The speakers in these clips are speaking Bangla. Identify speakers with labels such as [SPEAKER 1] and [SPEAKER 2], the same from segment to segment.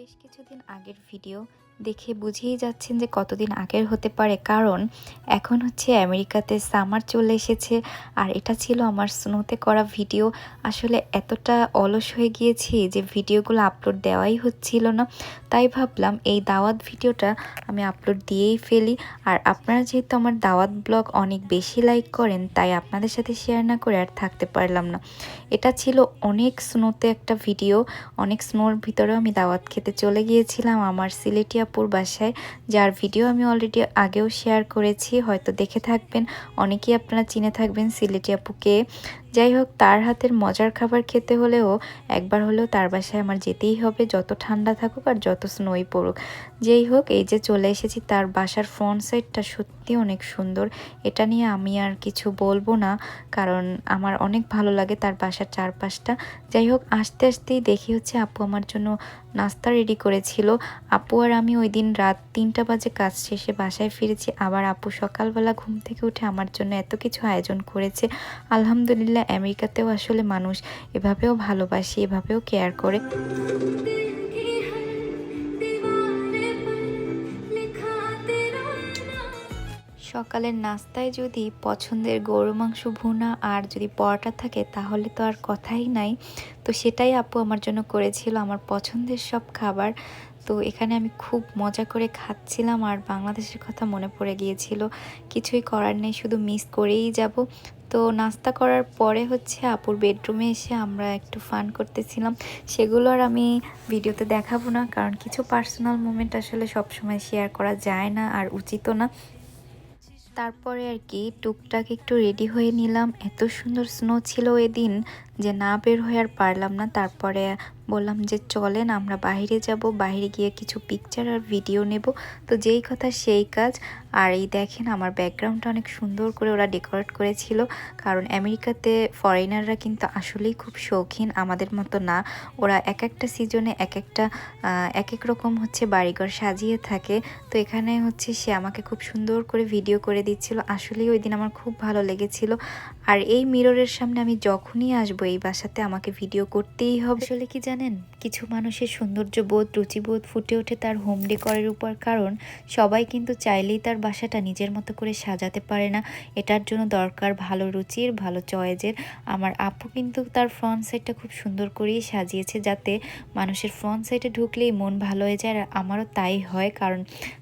[SPEAKER 1] বেশ কিছুদিন আগের ভিডিও। দেখে বুঝেই যাচ্ছেন যে কতদিন আগের হতে পারে। কারণ এখন হচ্ছে আমেরিকাতে সামার চলে এসেছে। আর এটা ছিল আমার স্নোতে করা ভিডিও। আসলে এতটা অলস হয়ে গিয়েছি যে ভিডিওগুলো আপলোড দেওয়াই হচ্ছিল না। তাই ভাবলাম এই দাওয়াত ভিডিওটা আমি আপলোড দিয়েই ফেলি। আর আপনারা যেহেতু আমার দাওয়াত ব্লগ অনেক বেশি লাইক করেন, তাই আপনাদের সাথে শেয়ার না করে আর থাকতে পারলাম না। এটা ছিল অনেক স্নোতে একটা ভিডিও। অনেক স্নোর ভিতরেও আমি দাওয়াত খেতে চলে গিয়েছিলাম। আমার সিলেটি আপুর বাসায়, যার ভিডিও আমি অলরেডি আগেও শেয়ার করেছি, হয়তো দেখে থাকবেন, অনেকেই আপনারা চিনে থাকবেন সিলেটি আপুকে। যাই হোক, তার হাতের মজার খাবার খেতে হলেও একবার হলেও তার বাসায় আমার যেতেই হবে, যত ঠান্ডা থাকুক আর যত স্নোই পড়ুক। যেই হোক, এই যে চলে এসেছি, তার বাসার ফ্রন্ট সাইডটা সত্যি অনেক সুন্দর। এটা নিয়ে আমি আর কিছু বলব না, কারণ আমার অনেক ভালো লাগে তার বাসার চারপাশটা। যাই হোক, আস্তে আস্তেই দেখি হচ্ছে আপু আমার জন্য নাস্তা রেডি করেছিল। আপু আর আমি ওই দিন রাত তিনটা বাজে কাজ শেষে বাসায় ফিরেছি। আবার আপু সকালবেলা ঘুম থেকে উঠে আমার জন্য এত কিছু আয়োজন করেছে। আলহামদুলিল্লাহ, আমেরিকাতেও আসলে মানুষ। এভাবেও ভালোবাসে, এভাবেও কেয়ার করে। সকালের নাস্তায় যদি পছন্দের গরু মাংস, ভুনা আর যদি পরোটা থাকে, তাহলে তো আর কথাই নাই। তো সেটাই আপু আমার জন্য করেছিল। আমার পছন্দের সব খাবার তো এখানে আমি খুব মজা করে খাচ্ছিলাম আর বাংলাদেশের কথা মনে পড়ে গিয়েছিল। কিছুই করার নেই, শুধু মিস করেই যাব। তো নাস্তা করার পরে হচ্ছে আপুর বেডরুমে এসে আমরা একটু ফান করতেছিলাম। সেগুলো আর আমি ভিডিওতে দেখাবো না, কারণ কিছু পার্সোনাল মোমেন্ট আসলে সবসময় শেয়ার করা যায় না আর উচিতও না। তারপরে আর কি টুকটাক একটু রেডি হয়ে নিলাম। এত সুন্দর স্নো ছিল এদিন যে না বের হয়ে আর পারলাম না। তারপরে বললাম যে চলেন আমরা বাইরে যাব, বাইরে গিয়ে কিছু পিকচার আর ভিডিও নেব। তো যেই কথা সেই কাজ। আর এই দেখেন আমার ব্যাকগ্রাউন্ডটা অনেক সুন্দর করে ওরা ডেকোরেট করেছিল। কারণ আমেরিকাতে ফরেনাররা কিন্তু আসলেই খুব শৌখিন, আমাদের মতো না। ওরা এক একটা সিজনে এক একটা এক এক রকম হচ্ছে বাড়িঘর সাজিয়ে থাকে। তো এখানে হচ্ছে সে আমাকে খুব সুন্দর করে ভিডিও করে দিচ্ছিল। আসলেই ওই দিন আমার খুব ভালো লেগেছিল। আর এই মিররের সামনে আমি যখনই আসব এই বাসাতে আমাকে ভিডিও করতেই হবে। আসলে কি জানেন কিছু মানুষের সৌন্দর্য বোধ রুচিবোধ ফুটে ওঠে তার হোম ডেকরের উপর। কারণ সবাই কিন্তু চাইলেই তার বাসাটা নিজের মতো করে সাজাতে পারে না। এটার জন্য দরকার ভালো রুচির, ভালো চয়েজের আমার আপু কিন্তু তার ফ্রন্ট সাইডটা খুব সুন্দর করেই সাজিয়েছে যাতে মানুষের ফ্রন্ট সাইডে ঢুকলেই মন ভালো হয়ে যায়। আর আমারও তাই হয়, কারণ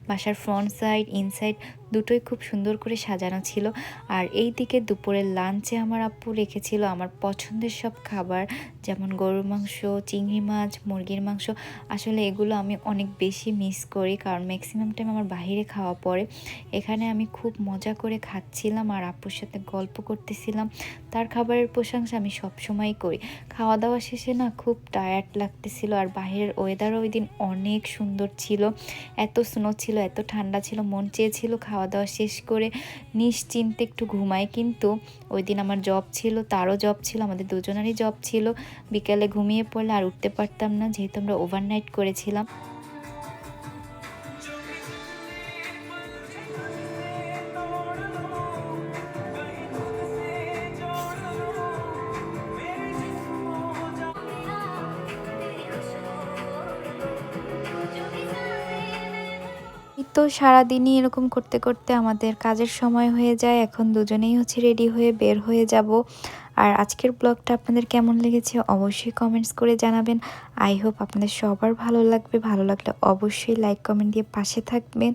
[SPEAKER 1] বাসার ফ্রন্ট সাইড ইনসাইড দুটোই খুব সুন্দর করে সাজানো ছিল। আর এই দিকে দুপুরের লাঞ্চে আমার আপু রেখেছিল আমার পছন্দের সব খাবার, যেমন গরুর মাংস, চিংড়ি মাছ, মুরগির মাংস। আসলে এগুলো আমি অনেক বেশি মিস করি কারণ ম্যাক্সিমাম টাইম আমার বাহিরে খাওয়া পড়ে। এখানে আমি খুব মজা করে খাচ্ছিলাম আর আপুর সাথে গল্প করতেছিলাম। তার খাবারের প্রশংসা আমি সবসময় করি। খাওয়া দাওয়া শেষে না খুব টায়ার্ড লাগতেছিল আর বাহিরের ওয়েদারও ওই দিন অনেক সুন্দর ছিল। এত স্নো ছিল, এত ঠান্ডা ছিল, মন চেয়েছিল খাওয়া দাওয়া শেষ করে নিশ্চিন্তে একটু ঘুমাই। কিন্তু ওই দিন আমার জব ছিল, তারও জব ছিল, আমাদের দুজনেরই জব ছিল। বিকেলে ঘুমিয়ে পড়লে আর উঠতে পারতাম না, যেহেতু আমরা ওভারনাইট করেছিলাম। তো সারাদিনই এরকম করতে করতে আমাদের কাজের সময় হয়ে যায়। এখন দুজনেই হচ্ছে রেডি হয়ে বের হয়ে যাব। আর আজকের ব্লগটা আপনাদের কেমন লেগেছে অবশ্যই কমেন্টস করে জানাবেন। আই হোপ আপনাদের সবার ভালো লাগবে। ভালো লাগলে অবশ্যই লাইক কমেন্ট দিয়ে পাশে থাকবেন।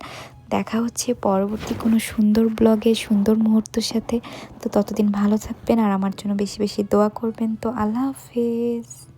[SPEAKER 1] দেখা হচ্ছে পরবর্তী কোনো সুন্দর ব্লগে সুন্দর মুহূর্তের সাথে। তো ততদিন ভালো থাকবেন আর আমার জন্য বেশি বেশি দোয়া করবেন। তো আল্লাহ হাফেজ।